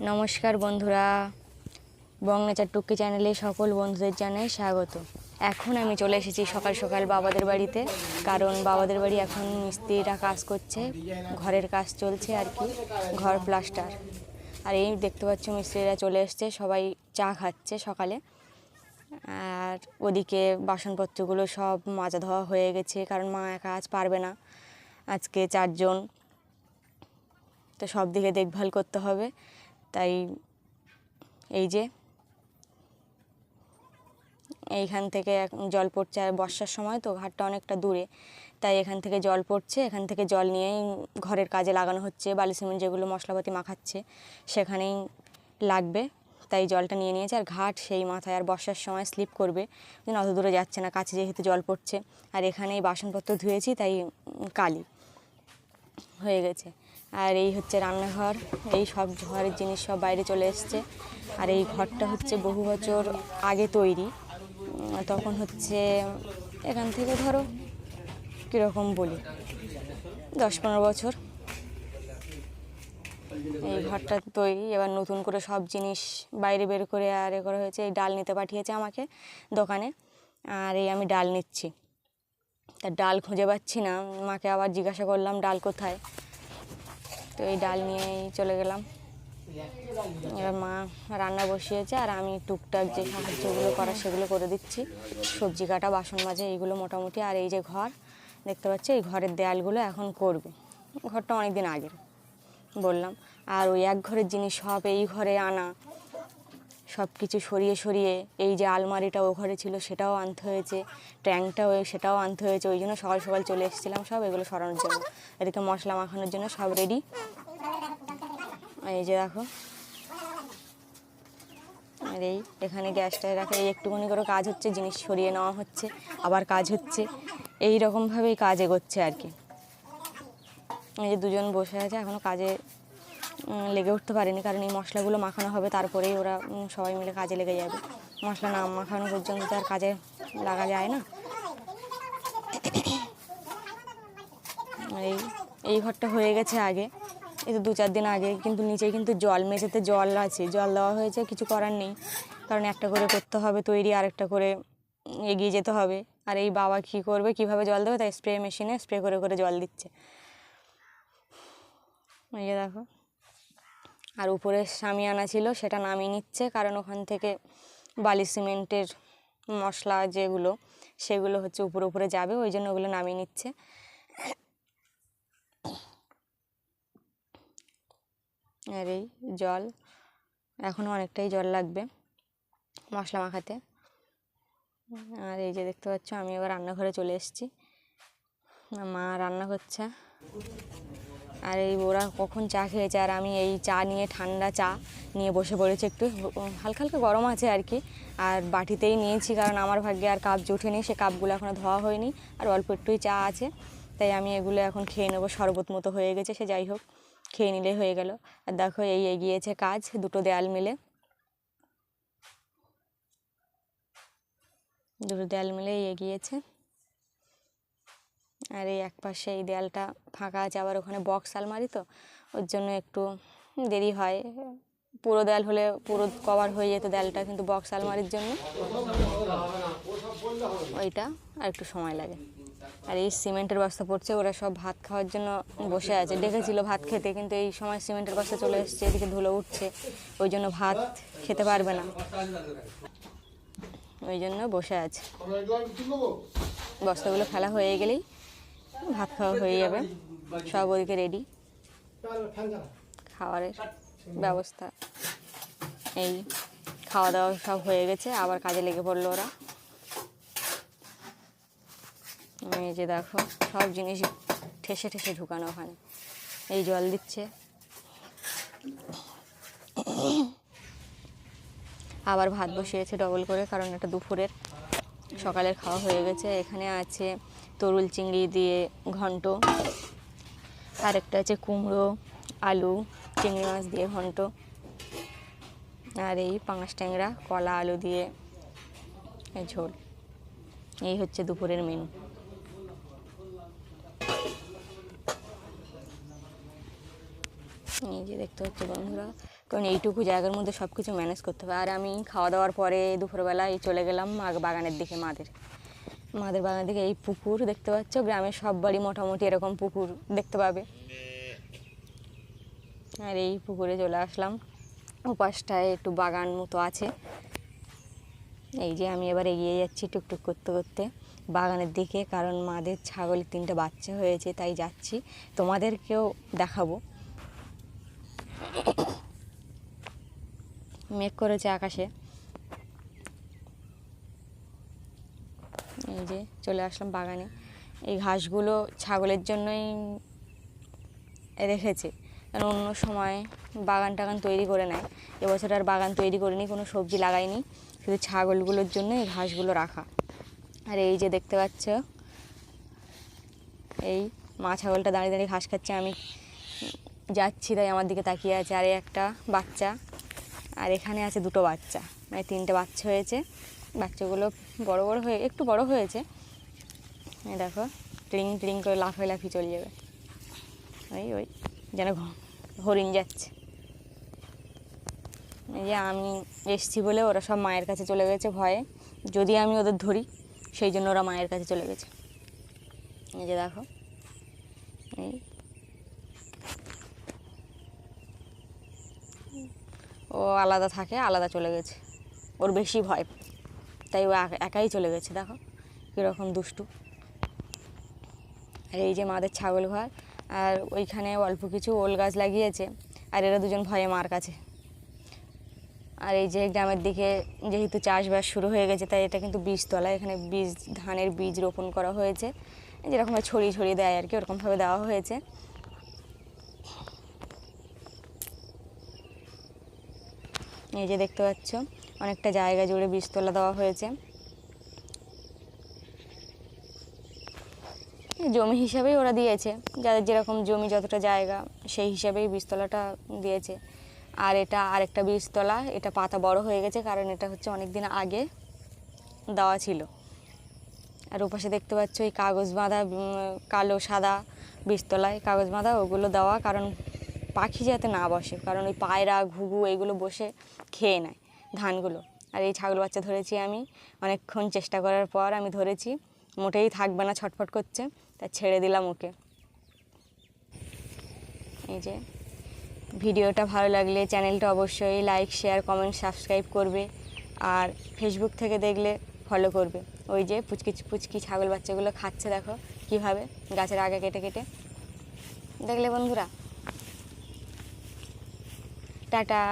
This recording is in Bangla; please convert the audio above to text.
নমস্কার বন্ধুরা। বংনাচার টুকি চ্যানেলে সকল বন্ধুদের জানাই স্বাগত। এখন আমি চলে এসেছি সকাল সকাল বাবাদের বাড়িতে, কারণ বাবাদের বাড়ি এখন মিস্ত্রিরা কাজ করছে, ঘরের কাজ চলছে আর কি, ঘর প্লাস্টার। আর এই দেখতে পাচ্ছ মিস্ত্রিরা চলে এসছে, সবাই চা খাচ্ছে সকালে। আর ওদিকে বাসনপত্রগুলো সব মাজা ধোয়া হয়ে গেছে, কারণ মা একা আজ পারবে না। আজকে চারজন। তো সব দিকে দেখভাল করতে হবে। তাই এই যে এইখান থেকে জল পড়ছে আর বর্ষার সময় তো ঘাটটা অনেকটা দূরে। তাই এখান থেকে জল পড়ছে, এখান থেকে জল নিয়েই ঘরের কাজে লাগানো হচ্ছে বালি সিমেন্ট যেগুলো মশলাপাতি মাখাচ্ছে সেখানেই লাগবে। তাই জলটা নিয়ে নিয়েছে আর ঘাট সেই মাথায়, আর বর্ষার সময় স্লিপ করবে। জন্য অত দূরে যাচ্ছে না, কাছে যেহেতু জল পড়ছে। আর এখানেই বাসনপত্র ধুয়েছি, তাই কালি হয়ে গেছে। আর এই হচ্ছে রান্নাঘর। এই সব ঘরের জিনিস সব বাইরে চলে এসছে। আর এই ঘরটা হচ্ছে বহু বছর আগে তৈরি। তখন হচ্ছে এখান থেকে ধরো কীরকম বলি, দশ পনেরো বছর। এই ঘরটা তৈরি, এবার নতুন করে সব জিনিস বাইরে বের করে আর এ করা হয়েছে। এই ডাল নিতে পাঠিয়েছে আমাকে দোকানে, আর এই আমি ডাল নিচ্ছি। তা ডাল খুঁজে পাচ্ছি না। মাকে আবার জিজ্ঞাসা করলাম, ডাল কোথায়? তো এই ডাল নিয়েই চলে গেলাম। এবার মা রান্না বসিয়েছে আর আমি টুকটাক যে সাহায্যগুলো করা সেগুলো করে দিচ্ছি। সবজি কাটা, বাসন মাজা, এইগুলো মোটামুটি। আর এই যে ঘর, দেখতে পাচ্ছি, এই ঘরের দেয়ালগুলো এখন করবে। ঘরটা অনেক দিন আগের, বললাম। আর ওই এক ঘরের জিনিস সব এই ঘরে আনা। সব কিছু সরিয়ে সরিয়ে এই যে আলমারিটা ও ঘরে ছিল সেটাও আনতে হয়েছে ট্যাঙ্কটাও সেটাও আনতে হয়েছে, ওই জন্য সকাল সকাল চলে এসেছিলাম সব, এগুলো সরানোর জন্য। এদিকে মশলা মাখানোর জন্য সব রেডি এই যে দেখো। আর এই এখানে গ্যাসটায় রাখা, এই একটুখানি করে কাজ হচ্ছে, জিনিস সরিয়ে নেওয়া হচ্ছে, আবার কাজ হচ্ছে। এই রকমভাবেই কাজ এগোচ্ছে আর কি। এই যে দুজন বসে আছে এখনও কাজে লেগে উঠতে পারেনি, কারণ এই মশলাগুলো মাখানো হবে, তারপরেই ওরা সবাই মিলে কাজে লেগে যাবে। মশলা না মাখানো পর্যন্ত তো আর কাজে লাগা যায় না। এই এই ঘরটা হয়ে গেছে আগে। এই তো দু চার দিন আগে, কিন্তু নিচে কিন্তু জল, মেঝেতে জল আছে। জল দেওয়া হয়েছে, কিছু করার নেই। কারণ একটা করে করতে হবে তৈরি আরেকটা করে এগিয়ে যেতে হবে। আর এই বাবা কী করবে, কীভাবে জল দেবে, তাই স্প্রে মেশিনে স্প্রে করে করে জল দিচ্ছে। এই দেখো। আর উপরে সামিয়ানা ছিল, সেটা নামিয়ে নিচ্ছে, কারণ ওখান থেকে বালি সিমেন্টের মশলা যেগুলো, সেগুলো হচ্ছে উপরে উপরে যাবে, ওই জন্য ওগুলো নামিয়ে নিচ্ছে। আর এই জল এখনও অনেকটাই জল লাগবে মশলা মাখাতে। আর এই যে দেখতে পাচ্ছ, আমি এবার রান্নাঘরে চলে এসেছি। মা রান্না করছে। আর এই ওরা কখন চা খেয়েছে আর আমি এই চা নিয়ে ঠান্ডা চা নিয়ে বসে পড়েছি একটু, হালকা হালকা গরম আছে আর কি। আর বাটিতেই নিয়েছি কারণ আমার ভাগ্যে আর কাপ জোটেনি সে কাপগুলো এখনও ধোয়া হয়নি আর অল্প একটুই চা আছে। তাই আমি এগুলো এখন খেয়ে নেব, শরবত মতো হয়ে গেছে সে যাই হোক, খেয়ে নিলে হয়ে গেল। আর দেখো এই এগিয়েছে কাজ, দুটো দেয়াল মিলে। দুটো দেয়াল মিলেই এগিয়েছে। আর এই এক পাশে এই দেয়ালটা ফাঁকা আছে, আবার ওখানে বক্স আলমারি তো, ওর জন্য একটু দেরি হয়। পুরো দেয়াল হলে পুরো কভার হয়ে যেত দেয়ালটা, কিন্তু বক্স আলমারির জন্য। ওইটা আর একটু সময় লাগে। আর এই সিমেন্টের বস্তা পড়ছে, ওরা সব ভাত খাওয়ার জন্য বসে আছে। ডেকেছিল ভাত খেতে, কিন্তু এই সময় সিমেন্টের বস্তা চলে এসছে, এদিকে ধুলো উঠছে, ওই জন্য ভাত খেতে পারবে না। ওই জন্য বসে আছে। বস্তাগুলো ফেলা হয়ে গেলেই ভাত খাওয়া হয়ে যাবে। সব ওদিকে রেডি খাবারের ব্যবস্থা। এই খাওয়া দাওয়া সব হয়ে গেছে, আবার কাজে লেগে পড়ল ওরা। এই যে দেখো, সব জিনিস ঠেসে ঠেসে ঢুকানো ওখানে এই জল দিচ্ছে। আবার ভাত বসিয়েছে ডবল করে, কারণ এটা দুপুরের। সকালের খাওয়া হয়ে গেছে। এখানে আছে তরুল চিংড়ি দিয়ে ঘন্ট আর একটা আছে কুমড়ো, আলু, চিংড়ি মাছ দিয়ে ঘন্ট, আর এই পাঙাশ ট্যাংরা, কলা, আলু দিয়ে ঝোল। এই হচ্ছে দুপুরের মেনু এই যে দেখতে হচ্ছে বন্ধুরা, কারণ এইটুকু জায়গার মধ্যে সব কিছু ম্যানেজ করতে হবে। আর আমি খাওয়া দাওয়ার পরে দুপুরবেলায় চলে গেলাম বাগানের দিকে মাদের। মাদের বাগান দিকে এই পুকুর দেখতে পাচ্ছ গ্রামের সব বাড়ি মোটামুটি এরকম পুকুর দেখতে পাবে। আর এই পুকুরে চলে আসলাম। ওপাশটায় একটু বাগান মতো আছে। এই যে আমি এবার এগিয়ে যাচ্ছি টুকটুক করতে করতে। বাগানের দিকে, কারণ মাদের ছাগলের তিনটে বাচ্চা হয়েছে, তাই যাচ্ছি। তোমাদেরকেও দেখাবো। মেঘ করেছে আকাশে এই যে চলে আসলাম বাগানে। এই ঘাসগুলো ছাগলের জন্যই রেখেছে। কারণ অন্য সময় বাগান টাগান তৈরি করে নেয়। এবছর আর বাগান তৈরি করিনি, কোনো সবজি লাগাইনি। শুধু ছাগলগুলোর জন্য এই ঘাসগুলো রাখা। আর এই যে দেখতে পাচ্ছ, এই মা ছাগলটা দাঁড়িয়ে দাঁড়িয়ে ঘাস খাচ্ছে, আমি যাচ্ছি তাই আমার দিকে তাকিয়ে আছে। আর একটা বাচ্চা, আর এখানে আছে দুটো বাচ্চা মানে তিনটে বাচ্চা হয়েছে। বাচ্চাগুলো বড় বড় হয়ে, একটু বড় হয়েছে। দেখো ট্রিং ট্রিং করে লাফায় লাফি চলে যাবে। ওই ওই, যেন হরিণ যাচ্ছে। এই যে আমি এসছি বলে ওরা সব মায়ের কাছে চলে গেছে ভয়ে। যদি আমি ওদের ধরি, সেই জন্য ওরা মায়ের কাছে চলে গেছে। এই যে দেখো, এই। ও আলাদা থাকে, আলাদা চলে গেছে। ওর বেশি ভয় তাই ও একা- একাই চলে গেছে, দেখো কীরকম দুষ্টু। আর এই যে মাদের ছাগল ঘর, আর ওইখানে অল্প কিছু ওল গাছ লাগিয়েছে, আর এরা দুজন ভয়ে মার কাছে। আর এই যে গ্রামের দিকে যেহেতু চাষবাস শুরু হয়ে গেছে, তাই এটা কিন্তু বীজতলা, এখানে বীজ, ধানের বীজ রোপণ করা হয়েছে। যেরকম ছড়িয়ে ছড়িয়ে দেয় আর কি, ওরকমভাবে দেওয়া হয়েছে। এই যে দেখতে পাচ্ছ অনেকটা জায়গা জুড়ে বীজতলা দেওয়া হয়েছে। জমি হিসাবেই ওরা দিয়েছে। যাদের যেরকম জমি যতটা জায়গা, সেই হিসাবেই বীজতলাটা দিয়েছে। আর এটা আরেকটা বীজতলা, এটা পাতা বড় হয়ে গেছে কারণ এটা হচ্ছে অনেক দিন আগে দেওয়া ছিল। আর ওপাশে দেখতে পাচ্ছ এই কাগজ বাঁধা কালো, সাদা বীজতলায় কাগজ বাঁধা, ওগুলো দেওয়া কারণ পাখি যাতে না বসে, কারণ ওই পায়রা, ঘুঘু এইগুলো বসে খেয়ে নেয়। ধানগুলো। আর এই ছাগল বাচ্চা ধরেছি আমি। অনেকক্ষণ চেষ্টা করার পর আমি ধরেছি। মোটেই থাকবে না, ছটফট করছে। তা ছেড়ে দিলাম ওকে। এই যে, ভিডিওটা ভালো লাগলে চ্যানেলটা অবশ্যই লাইক, শেয়ার, কমেন্ট, সাবস্ক্রাইব করবে। আর ফেসবুক থেকে দেখলে ফলো করবে। ওই যে পুচকি পুচকি ছাগল বাচ্চাগুলো খাচ্ছে দেখো কীভাবে গাছের আগে কেটে কেটে। দেখলে বন্ধুরা। টাটা।